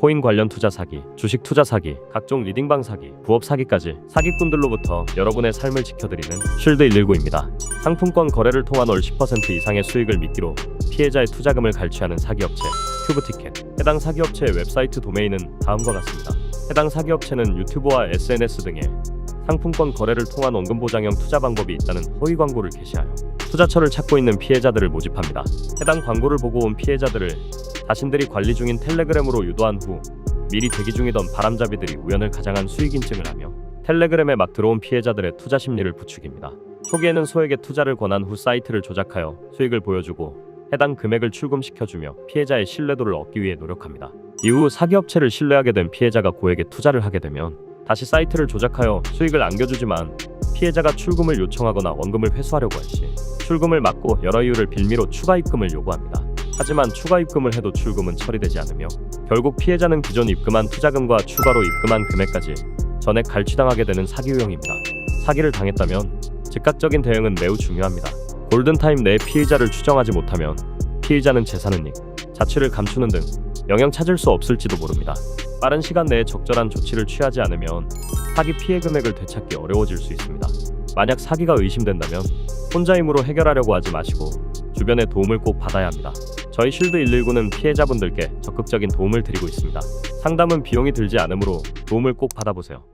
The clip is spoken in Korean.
코인 관련 투자 사기, 주식 투자 사기, 각종 리딩방 사기, 부업 사기까지 사기꾼들로부터 여러분의 삶을 지켜드리는 쉴드 119입니다. 상품권 거래를 통한 월 10% 이상의 수익을 미끼로 피해자의 투자금을 갈취하는 사기업체 큐브티켓. 해당 사기업체의 웹사이트 도메인은 다음과 같습니다. 해당 사기업체는 유튜브와 SNS 등의 상품권 거래를 통한 원금 보장형 투자 방법이 있다는 허위 광고를 게시하여 투자처를 찾고 있는 피해자들을 모집합니다. 해당 광고를 보고 온 피해자들을 자신들이 관리 중인 텔레그램으로 유도한 후 미리 대기 중이던 바람잡이들이 우연을 가장한 수익 인증을 하며 텔레그램에 막 들어온 피해자들의 투자 심리를 부추깁니다. 초기에는 소액의 투자를 권한 후 사이트를 조작하여 수익을 보여주고 해당 금액을 출금시켜주며 피해자의 신뢰도를 얻기 위해 노력합니다. 이후 사기업체를 신뢰하게 된 피해자가 고액의 투자를 하게 되면 다시 사이트를 조작하여 수익을 안겨주지만 피해자가 출금을 요청하거나 원금을 회수하려고 할 시 출금을 막고 여러 이유를 빌미로 추가 입금을 요구합니다. 하지만 추가 입금을 해도 출금은 처리되지 않으며 결국 피해자는 기존 입금한 투자금과 추가로 입금한 금액까지 전액 갈취당하게 되는 사기 유형입니다. 사기를 당했다면 즉각적인 대응은 매우 중요합니다. 골든타임 내에 피해자를 추정하지 못하면 피해자는 재산 은닉, 자취를 감추는 등 영영 찾을 수 없을지도 모릅니다. 빠른 시간 내에 적절한 조치를 취하지 않으면 사기 피해 금액을 되찾기 어려워질 수 있습니다. 만약 사기가 의심된다면 혼자 힘으로 해결하려고 하지 마시고 주변의 도움을 꼭 받아야 합니다. 저희 쉴드 119는 피해자분들께 적극적인 도움을 드리고 있습니다. 상담은 비용이 들지 않으므로 도움을 꼭 받아보세요.